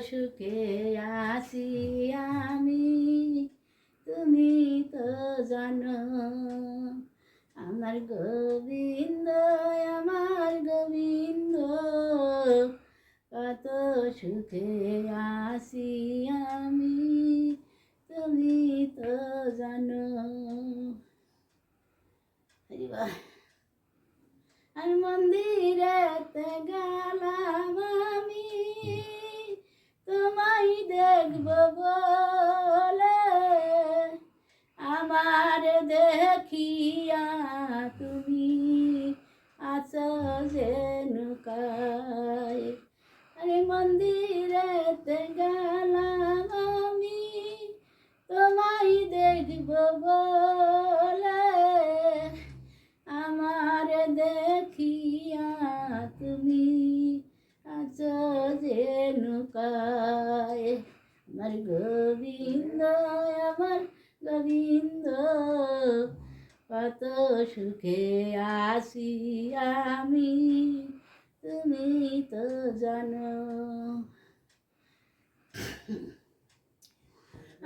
সুখে আছি আমি। তুমি তো জানো, আমার গোবিন্দ আমার গোবিন্দ। কত সুখে আছি আমি, তুমি তো জানো। আর মন্দিরেতে গেলাম আমি। আছো যে নুকায়। আরে মন্দিরেতে গেলাম আমি, তোমায় দেখব বলে। আমার দেখিয়া তুমি আছো যে নুকায়। আমার গোবিন্দ আমার গোবিন্দ কত সুখে আসি আমি, তুমি তো জানো।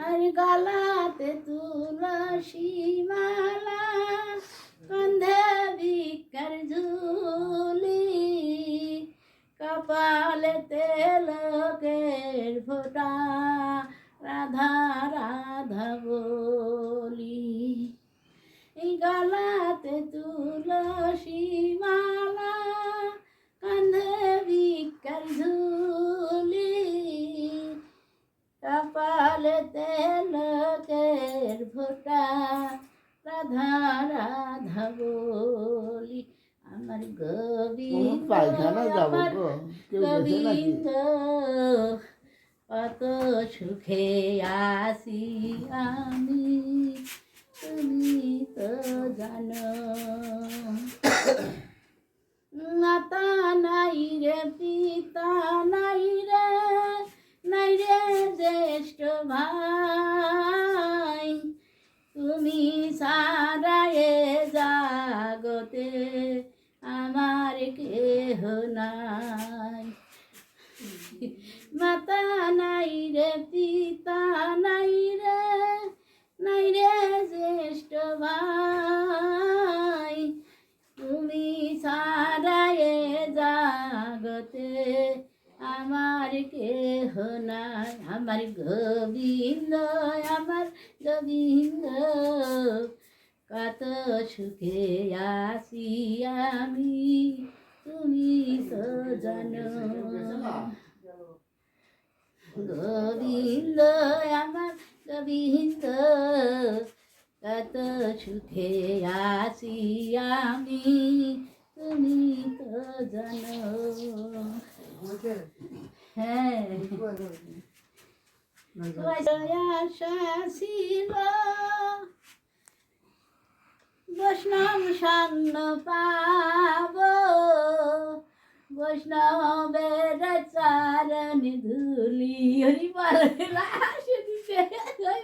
আর গলাতে তুলসী মালা কন্ধে বিকার ঝুলি, কপালে তেলকের ফোটা, রাধা রাধা এই গলাতে তুলসী মালা কান্ধে বিকার ঝুলি। কপালে তেলকের ফোটা রাধা রাধা বলি। আমার গোবিন্দ গোবিন্দ কত সুখে আসি আমি। তুমি তো জানো। মাতা নাই রে, পিতা নাই রে নাই রে জ্যেষ্ঠ ভাই। তুমি সারা এ জাগতে আমার কেহ নাই। মাতা আমার গোবিন্দ আমার গোবিন্দ। কত সুখে আসি আমি, তুমি তো জানো। গোবিন্দ, আমার গোবিন্দ, কত সুখে আসি আমি, তুমি তো জানো। হ্যাঁ। বৈষ্ণব সান্ন পাব বৈষ্ণবের চারণ ধুলি হরি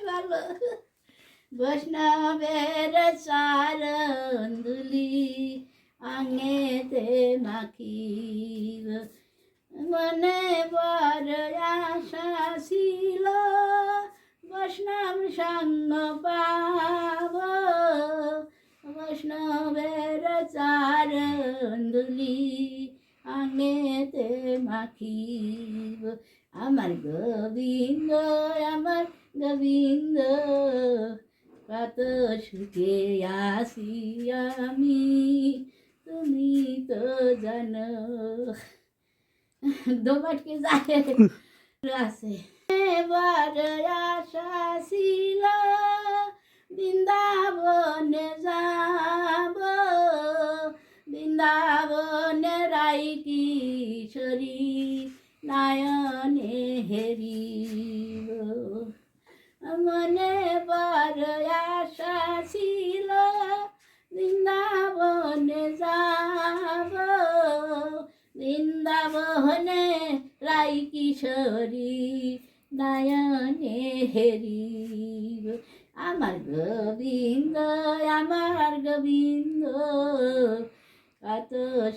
ভালো বৈষ্ণবের চারণ ধুলি আঙেতে মাখিব সঙ্গ পাব বৈষ্ণবের চারন্দুলি আঙেতে মাখিব। আমার গোবিন্দ আমার গোবিন্দ, কত সুখে আসি আমি। তুমি তো জানো। দোবাটকে যায় আছে। এবার কিশোরী নায়নে হেরিব। মনে বড় আশা ছিল বৃন্দাবনে যাব। বৃন্দাবনে রাই কিশোরী নয়নে হেরিব। আমার গোবিন্দ আমার গোবিন্দ কত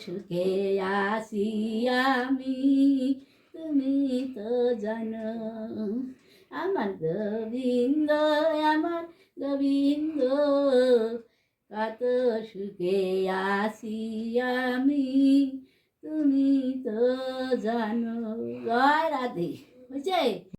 সুখে আসি আমি, তুমি তো জানো। আমার গোবিন্দ আমার গোবিন্দ কত সুখে আসি আমি, তুমি তো জানো। জয় রাধে। বুঝছে